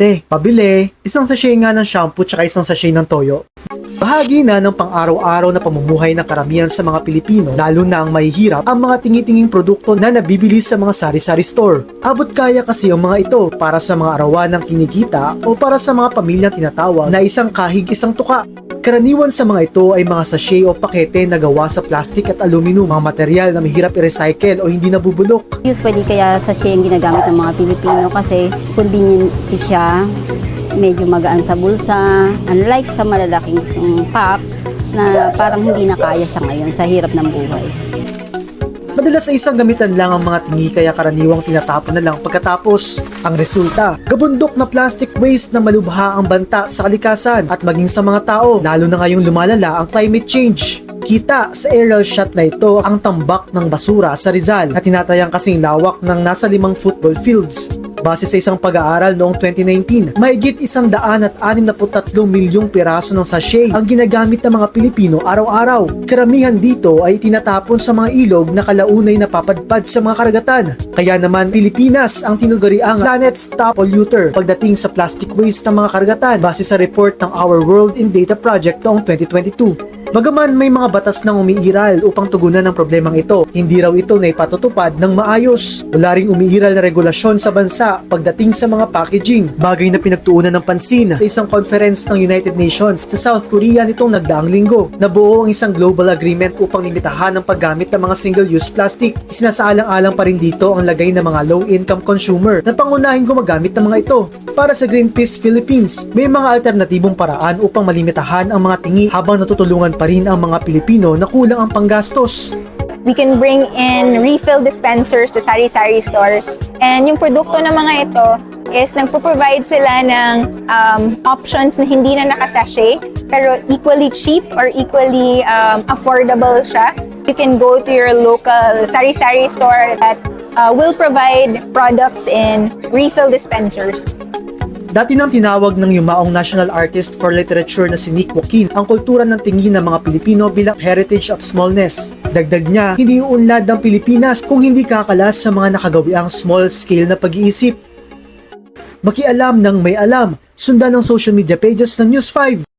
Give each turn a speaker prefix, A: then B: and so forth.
A: paste, pabili, isang sachet nga ng shampoo tsaka isang sachet ng toyo. Bahagi na ng pang-araw-araw na pamumuhay ng karamihan sa mga Pilipino, lalo na ang mahihirap ang mga tingi-tinging produkto na nabibili sa mga sari-sari store. Abot kaya kasi ang mga ito para sa mga arawan ng kinikita o para sa mga pamilyang tinatawag na isang kahig isang tuka. Karaniwan sa mga ito ay mga sachet o pakete na gawa sa plastic at aluminum, mga material na mahirap i-recycle o hindi nabubulok.
B: Usually kaya sachet yung ginagamit ng mga Pilipino kasi convenient siya, medyo magaan sa bulsa, unlike sa malalaking pack na parang hindi na kaya sa ngayon sa hirap ng buhay.
A: Madalas sa isang gamitan lang ang mga tingi kaya karaniwang tinatapon na lang pagkatapos. Ang resulta, gabundok na plastic waste na malubha ang banta sa kalikasan at maging sa mga tao, lalo na ngayong lumalala ang climate change. Kita sa aerial shot na ito ang tambak ng basura sa Rizal na tinatayang kasing lawak ng nasa limang football fields. Base sa isang pag-aaral noong 2019, mahigit isang daan at 63 milyong piraso ng sachet ang ginagamit ng mga Pilipino araw-araw. Karamihan dito ay tinatapon sa mga ilog na kalaunay napapadpad sa mga karagatan. Kaya naman Pilipinas ang tinugari ang planet's top polluter pagdating sa plastic waste ng mga karagatan base sa report ng Our World in Data Project noong 2022. Bagaman may mga batas nang umiiral upang tugunan ang problemang ito, hindi raw ito na ipatutupad ng maayos. Wala ring umiiral na regulasyon sa bansa pagdating sa mga packaging, bagay na pinagtuunan ng pansin sa isang conference ng United Nations sa South Korea nitong nagdaang linggo. Nabuo ang isang global agreement upang limitahan ang paggamit ng mga single-use plastic. Isinasaalang-alang pa rin dito ang lagay ng mga low-income consumer na pangunahing gumagamit ng mga ito. Para sa Greenpeace Philippines, may mga alternatibong paraan upang malimitahan ang mga tingi habang natutulungan pa rin ang mga Pilipino na kulang ang panggastos.
C: We can bring in refill dispensers to sari-sari stores. And yung produkto ng mga ito is nagpo-provide sila ng um, options na hindi na nakasashay pero equally cheap or equally um, affordable siya. You can go to your local sari-sari store that uh, will provide products in refill dispensers.
A: Dati nang tinawag ng yumaong national artist for literature na si Nick Joaquin ang kultura ng tingin ng mga Pilipino bilang heritage of smallness. Dagdag niya, hindi uunlad ng Pilipinas kung hindi kakalas sa mga nakagawiang small scale na pag-iisip. Makialam ng may alam, sundan ang social media pages ng News 5.